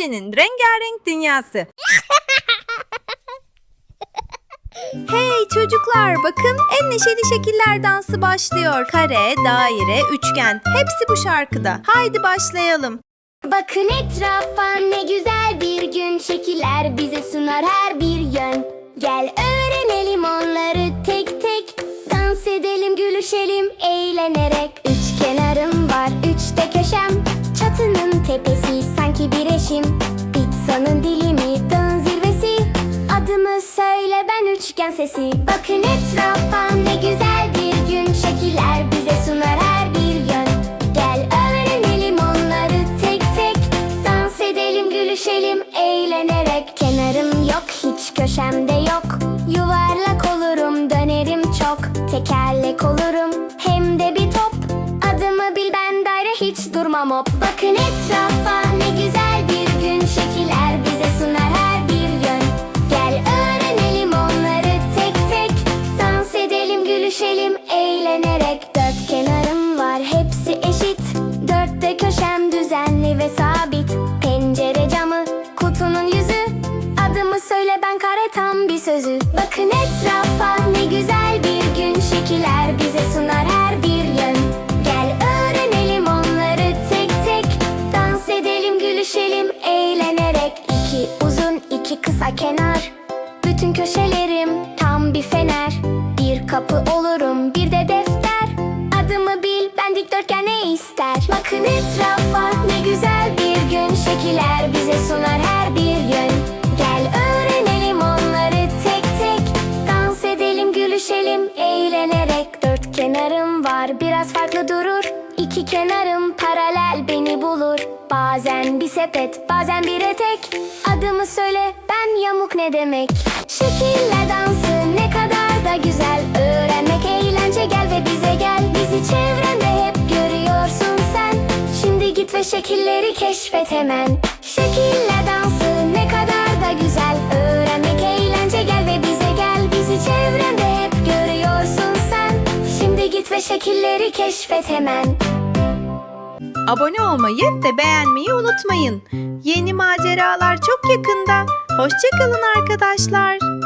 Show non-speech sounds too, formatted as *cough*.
Ece'nin rengarenk dünyası. *laughs* Hey çocuklar bakın en neşeli şekiller dansı başlıyor. Kare, daire, üçgen hepsi bu şarkıda. Haydi başlayalım. Bakın etrafa ne güzel bir gün Şekiller bize sunar her bir yön Gel öğrenelim onları tek tek Dans edelim gülüşelim eğlenerek Üç kenarım var üç de köşem Çatının tepesi sanki bir eşim Pizzanın dilimi dağın zirvesi. Adımı söyle ben üçgen sesi. Bakın etrafa ne güzel bir gün. Şekiller bize sunar her bir yön. Gel öğrenelim onları tek tek. Dans edelim gülüşelim eğlenerek. Kenarım yok hiç köşemde yok hiç durmam hop. Bakın etrafa ne güzel bir gün. Şekiller bize sunar her bir yön. Gel öğrenelim onları tek tek. Dans edelim gülüşelim eğlenerek. Dört kenarım var hepsi eşit. Dört de köşem düzenli ve sabit. Pencere camı kutunun yüzü. Adımı söyle ben kare tam bir sözü. Bakın etrafa iki kısa kenar. Bütün köşelerim tam bir fener. Bir kapı olurum bir de defter. Adımı bil ben dikdörtgen ne ister? Bakın etrafa ne güzel bir gün. Şekiller bize sunar her bir yön. Gel öğrenelim onları tek tek. Dans edelim gülüşelim eğlenerek. Dört kenarım var biraz farklı durur. İki kenarım paralel beni bulur. Bazen bir sepet bazen bir etek. Yamuk ne demek? Şekiller dansı ne kadar da güzel. Öğrenmek eğlence gel ve bize gel. Bizi çevrende hep görüyorsun sen. Şimdi git ve şekilleri keşfet hemen. Şekiller dansı ne kadar da güzel. Öğrenmek eğlence gel ve bize gel. Bizi çevrende hep görüyorsun sen. Şimdi git ve şekilleri keşfet hemen Abone olmayı ve beğenmeyi unutmayın. Yeni maceralar çok yakında. Hoşçakalın arkadaşlar.